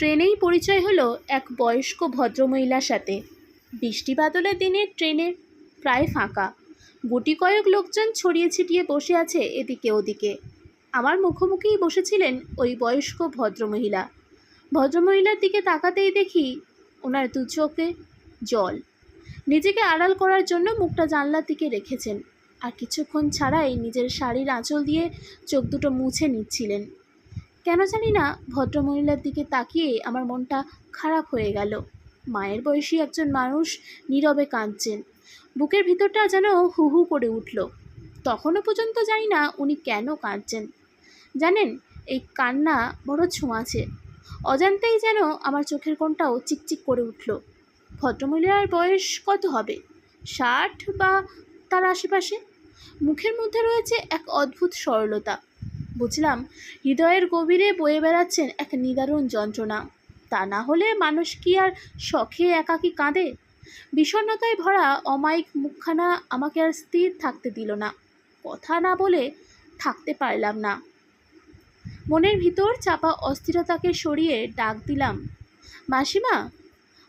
ট্রেনেই পরিচয় হলো এক বয়স্ক ভদ্রমহিলার সাথে। বৃষ্টি বাদলের দিনে ট্রেনে প্রায় ফাঁকা। গুটি কয়েক লোকজন ছড়িয়ে ছিটিয়ে বসে আছে এদিকে ওদিকে। আমার মুখোমুখিই বসেছিলেন ওই বয়স্ক ভদ্রমহিলা। ভদ্রমহিলার দিকে তাকাতেই দেখি ওনার দু চোখে জল। নিজেকে আড়াল করার জন্য মুখটা জানলার দিকে রেখেছেন। আর কিছুক্ষণ ছাড়াই নিজের শাড়ির আঁচল দিয়ে চোখ দুটো মুছে নিচ্ছিলেন। কেন জানি না ভদ্রমহিলার দিকে তাকিয়ে আমার মনটা খারাপ হয়ে গেল। মায়ের বয়সী একজন মানুষ নীরবে কাঁদছেন। বুকের ভিতরটা যেন হু হু করে উঠল। তখনও পর্যন্ত জানি না উনি কেন কাঁদছেন। জানেন, এই কান্না বড় ছোঁয়াছে অজান্তেই যেন আমার চোখের কোণটাও চিকচিক করে উঠল। ভদ্রমহিলার বয়স কত হবে? ষাট বা তার আশেপাশে? মুখের মধ্যে রয়েছে এক অদ্ভুত সরলতা। বুঝলাম, হৃদয়ের গভীরে বয়ে বেড়াচ্ছেন এক নিদারুণ যন্ত্রণা। তা না হলে মানুষ কি আর শখে একাকী কাঁদে? বিষণ্ণতায় ভরা অমায়িক মুখখানা আমাকে আর স্থির থাকতে দিল না। কথা না বলে থাকতে পারলাম না। মনের ভিতর চাপা অস্থিরতাকে সরিয়ে ডাক দিলাম, মাসিমা,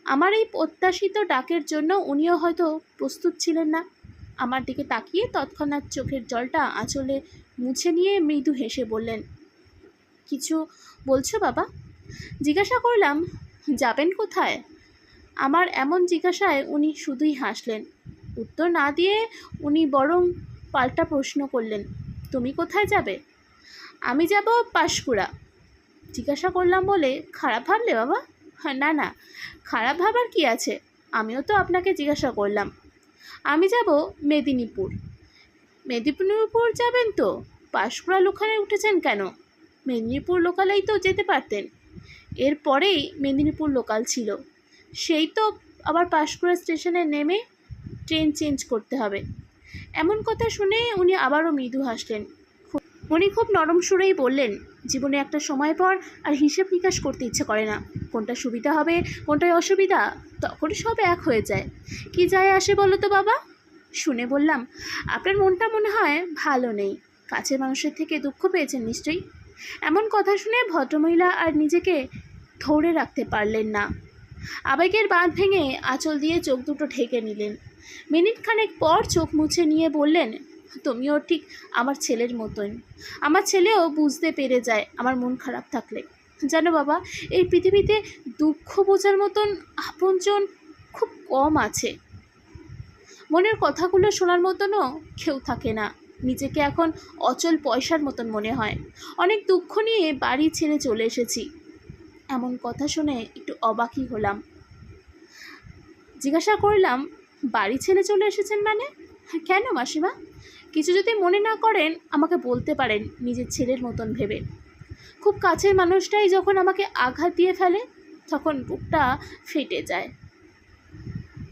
আমার এই প্রত্যাশিত ডাকের জন্য উনিও হয়তো প্রস্তুত ছিলেন না। আমার দিকে তাকিয়ে তৎক্ষণাৎ চোখের জলটা আঁচলে মুছে নিয়ে মৃদু হেসে বললেন, কিছু বলছো বাবা? জিজ্ঞাসা করলাম, যাবেন কোথায়? আমার এমন জিজ্ঞাসায় উনি শুধুই হাসলেন। উত্তর না দিয়ে উনি বরং পাল্টা প্রশ্ন করলেন, তুমি কোথায় যাবে? আমি যাব পাশকুড়া। জিজ্ঞাসা করলাম বলে খারাপ ভাবলে বাবা? না না, খারাপ ভাবার কি আছে? আমিও তো আপনাকে জিজ্ঞাসা করলাম। আমি যাব মেদিনীপুর। মেদিনীপুর যাবেন তো? পাশকুড়া লোকালে উঠেছেন কেন? মেদিনীপুর লোকালেই তো যেতে পারতেন। এরপরেই মেদিনীপুর লোকাল ছিল। সেই তো আবার পাশকুড়া স্টেশনে নেমে ট্রেন চেঞ্জ করতে হবে। এমন কথা শুনে উনি আবারও মৃদু হাসলেন। উনি খুব নরম সুরেই বললেন, জীবনে একটা সময় পর আর হিসেব নিকাশ করতে ইচ্ছে করে না। কোনটা সুবিধা হবে, কোনটায় অসুবিধা তখন সব এক হয়ে যায়। কি যায় আসে বলো তো বাবা? শুনে বললাম, আপনার মনটা মনে হয় ভালো নেই। কাছের মানুষের থেকে দুঃখ পেয়েছেন নিশ্চয়ই? এমন কথা শুনে ভদ্রমহিলা আর নিজেকে ধরে রাখতে পারলেন না। আবেগের বাঁধ ভেঙে আঁচল দিয়ে চোখ দুটো ঢেকে নিলেন। মিনিট খানেক পর চোখ মুছে নিয়ে বললেন তুমিও ঠিক আমার ছেলের মতোই। আমার ছেলেও বুঝতে পেরে যায় আমার মন খারাপ থাকলে। জানো বাবা, এই পৃথিবীতে দুঃখ বোঝার মতন আপনজন খুব কম আছে। মনের কথাগুলো শোনার মতনও কেউ থাকে না। নিজেকে এখন অচল পয়সার মতন মনে হয়। অনেক দুঃখ নিয়ে বাড়ি ছেড়ে চলে এসেছি। এমন কথা শুনে একটু অবাকই হলাম। জিজ্ঞাসা করলাম, বাড়ি ছেড়ে চলে এসেছেন মানে? কেন মাসিমা? কিছু যদি মনে না করেন, আমাকে বলতে পারেন নিজের ছেলের মতন ভেবে। খুব কাছের মানুষটাই যখন আমাকে আঘাত দিয়ে ফেলে, তখন বুকটা ফেটে যায়।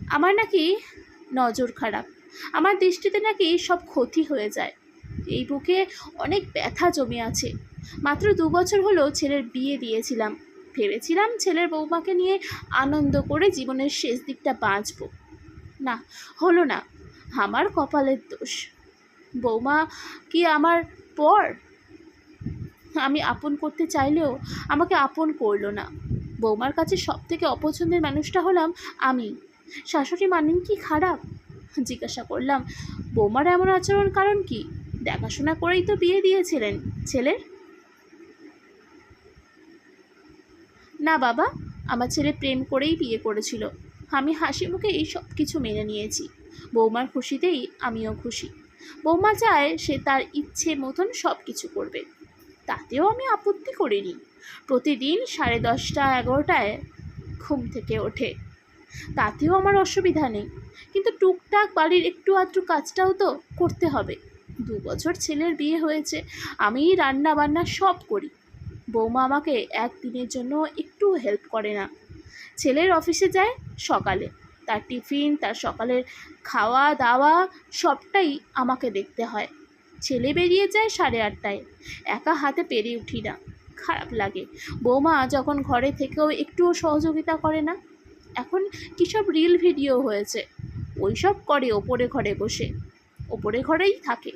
আমার নাকি নজর খারাপ। আমার দৃষ্টিতে নাকি সব ক্ষতি হয়ে যায়। এই বুকে অনেক ব্যথা জমে আছে। মাত্র দু বছর হলো ছেলের বিয়ে দিয়েছিলাম। ভেবেছিলাম ছেলের বৌমাকে নিয়ে আনন্দ করে জীবনের শেষ দিকটা বাঁচব। না, হলো না। আমার কপালের দোষ। বৌমা, কি আমার পর? আমি আপন করতে চাইলেও আমাকে আপন করল না। বৌমার কাছে সব থেকে অপছন্দের মানুষটা হলাম আমি। শাশুড়ি মানেন কি খারাপ? জিজ্ঞাসা করলাম, বৌমার এমন আচরণ কারণ কি? দেখাশোনা করেই তো বিয়ে দিয়েছিলেন, ছেলের? না বাবা, আমার ছেলে প্রেম করেই বিয়ে করেছিল। আমি হাসি মুখে এই সব কিছু মেনে নিয়েছি। বৌমার খুশিতেই আমিও খুশি। বৌমা চায় সে তার ইচ্ছে মতন সব কিছু করবে। তাতেও আমি আপত্তি করিনি। প্রতিদিন সাড়ে দশটা এগারোটায় ঘুম থেকে ওঠে। তাতেও আমার অসুবিধা নেই। কিন্তু টুকটাক বাড়ির একটু আধটু কাজটাও তো করতে হবে। দু বছর ছেলের বিয়ে হয়েছে, আমি রান্না বান্না সব করি। বৌমা আমাকে একদিনের জন্য একটু হেল্প করে না। ছেলের অফিসে যায় সকালে। তার টিফিন, তার সকালের খাওয়া দাওয়া সবটাই আমাকে দেখতে হয়। ছেলে বেরিয়ে যায় সাড়ে আটটায়। একা হাতে পেরে উঠি না। খারাপ লাগে। বৌমা যখন ঘরে থেকেও একটুও সহযোগিতা করে না। এখন কী সব রিল ভিডিও হয়েছে? ওই সব করে ওপরে ঘরে বসে। ওপরে ঘরেই থাকে।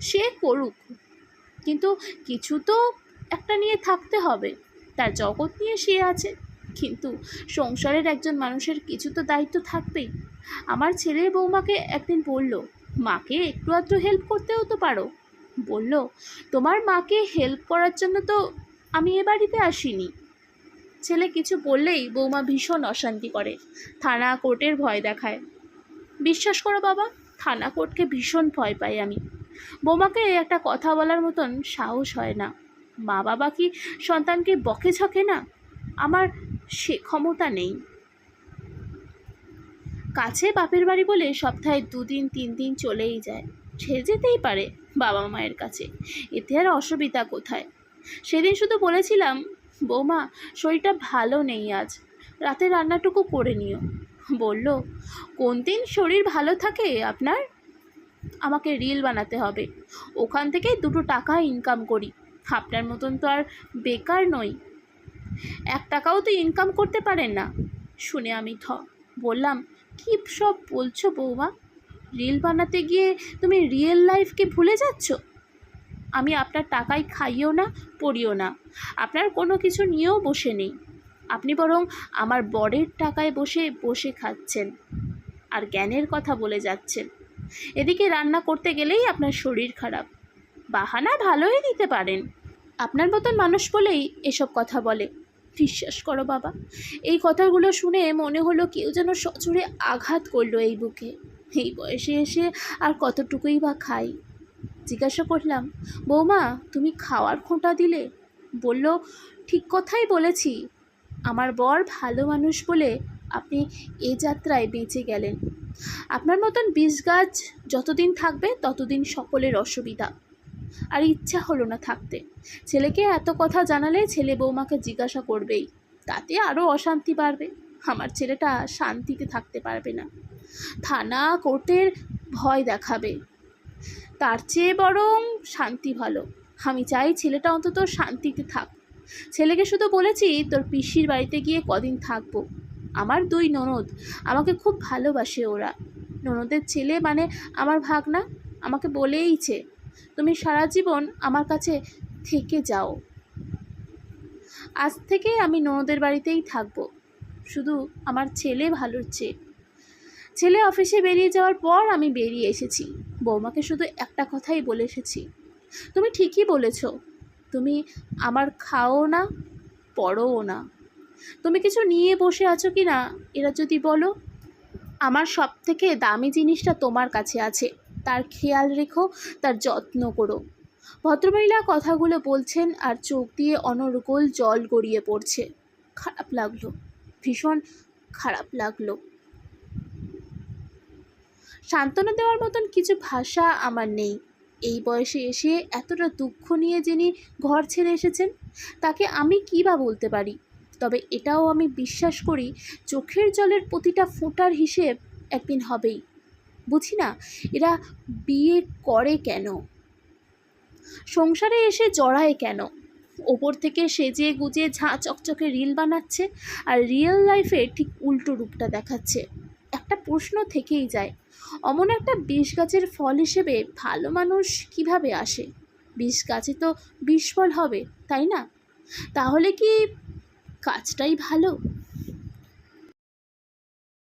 সে করুক। কিন্তু কিছু তো একটা নিয়ে থাকতে হবে। তার জগৎ নিয়ে সে আছে। কিন্তু সংসারের একজন মানুষের কিছু তো দায়িত্ব থাকবেই। আমার ছেলে বৌমাকে একদিন বলল, মাকে একটু আধটু হেল্প করতেও তো পারো। বলল, তোমার মাকে হেল্প করার জন্য তো আমি এ বাড়িতে আসিনি। ছেলে কিছু বললেই বৌমা ভীষণ অশান্তি করে, থানা কোর্টের ভয় দেখায়। বিশ্বাস করো বাবা, থানা কোর্টকে ভীষণ ভয় পাই আমি। বৌমাকে একটা কথা বলার মতন সাহস হয় না। মা বাবা কি সন্তানকে বকে ঝকে না? আমার সে ক্ষমতা নেই। কাছে বাপের বাড়ি বলে সপ্তাহে দুদিন তিন দিন চলেই যায়। সে যেতেই পারে বাবা মায়ের কাছে। এতে আর অসুবিধা কোথায়? সেদিন শুধু বলেছিলাম, বৌমা, শরীরটা ভালো নেই আজ। রাতে রান্নাটুকু করে নিও। বলল, কোন দিন শরীর ভালো থাকে আপনার? আমাকে রিল বানাতে হবে। ওখান থেকে দুটো টাকা ইনকাম করি। আপনার মতন তো আর বেকার নই। এক টাকাও তো ইনকাম করতে পারেন না। শুনে আমি থ বললাম, কী সব বলছো বৌমা? রিল বানাতে গিয়ে তুমি রিয়েল লাইফকে ভুলে যাচ্ছ? আমি আপনার টাকায় খাইও না, পড়িও না। আপনার কোনো কিছু নিয়েও বসে নেই। আপনি বরং আমার বরের টাকায় বসে বসে খাচ্ছেন আর জ্ঞানের কথা বলে যাচ্ছেন। এদিকে রান্না করতে গেলেই আপনার শরীর খারাপ। বাহানা ভালোই দিতে পারেন। আপনার মতন মানুষ বলেই এসব কথা বলে। বিশ্বাস করো বাবা। এই কথাগুলো শুনে মনে হলো কেউ যেন সচরে আঘাত করল এই বুকে। এই বয়সে এসে আর কতটুকুই বা খাই। জিজ্ঞাসা করলাম, বৌমা, তুমি খাওয়ার খোঁটা দিলে? বলল, ঠিক কথাই বলেছি। আমার বর ভালো মানুষ বলে আপনি এ যাত্রায় বেঁচে গেলেন। আপনার মতন বীজ গাছ যতদিন থাকবে ততদিন সকলের অসুবিধা। আর ইচ্ছা হলো না থাকতে। ছেলেকে এত কথা জানালে ছেলে বৌমাকে জিজ্ঞাসা করবেই। তাতে আরও অশান্তি বাড়বে। আমার ছেলেটা শান্তিতে থাকতে পারবে না। থানা কোর্টের ভয় দেখাবে। তার চেয়ে বরং শান্তি ভালো। আমি চাই ছেলেটা অন্তত শান্তিতে থাক। ছেলেকে শুধু বলেছি তোর পিসির বাড়িতে গিয়ে কদিন থাকব। আমার দুই ননদ। আমাকে খুব ভালোবাসে ওরা। ননদের ছেলে মানে আমার ভাগনা। আমাকে বলেইছে তুমি সারা জীবন আমার কাছে থেকে যাও। আজ থেকে আমি ননদের বাড়িতেই থাকব। শুধু আমার ছেলে ভালোর চেয়ে। ছেলে অফিসে বেরিয়ে যাওয়ার পর আমি বেরিয়ে এসেছি। বৌমাকে শুধু একটা কথাই বলে এসেছি। তুমি ঠিকই বলেছ, তুমি আমার খাও না পড়োও না। তুমি কিছু নিয়ে বসে আছো কি না এরা যদি বলো, আমার সব থেকে দামি জিনিসটা তোমার কাছে আছে। তার খেয়াল রেখো, তার যত্ন করো। ভদ্রমহিলা কথাগুলো বলছেন আর চোখ দিয়ে অনর্গল জল গড়িয়ে পড়ছে। খারাপ লাগল, ভীষণ খারাপ লাগল। সান্ত্বনা দেওয়ার মতন কিছু ভাষা আমার নেই। এই বয়সে এসে এতটা দুঃখ নিয়ে যিনি ঘর ছেড়ে এসেছেন, তাকে আমি কী বা বলতে পারি? তবে এটাও আমি বিশ্বাস করি, চোখের জলের প্রতিটা ফোঁটার হিসেব একদিন হবেই। বুঝি না? এরা বিয়ে করে কেন? সংসারে এসে জড়ায় কেন? ওপর থেকে সেজে গুজে ঝাঁ চকচকে রিল বানাচ্ছে আর রিয়েল লাইফে ঠিক উল্টো রূপটা দেখাচ্ছে। একটা প্রশ্ন থেকেই যায়, অমন একটা বিষ গাছের ফল হিসেবে ভালো মানুষ কীভাবে আসে? বিষ গাছে তো বিষ ফল হবে, তাই না? তাহলে কি কাজটাই ভালো?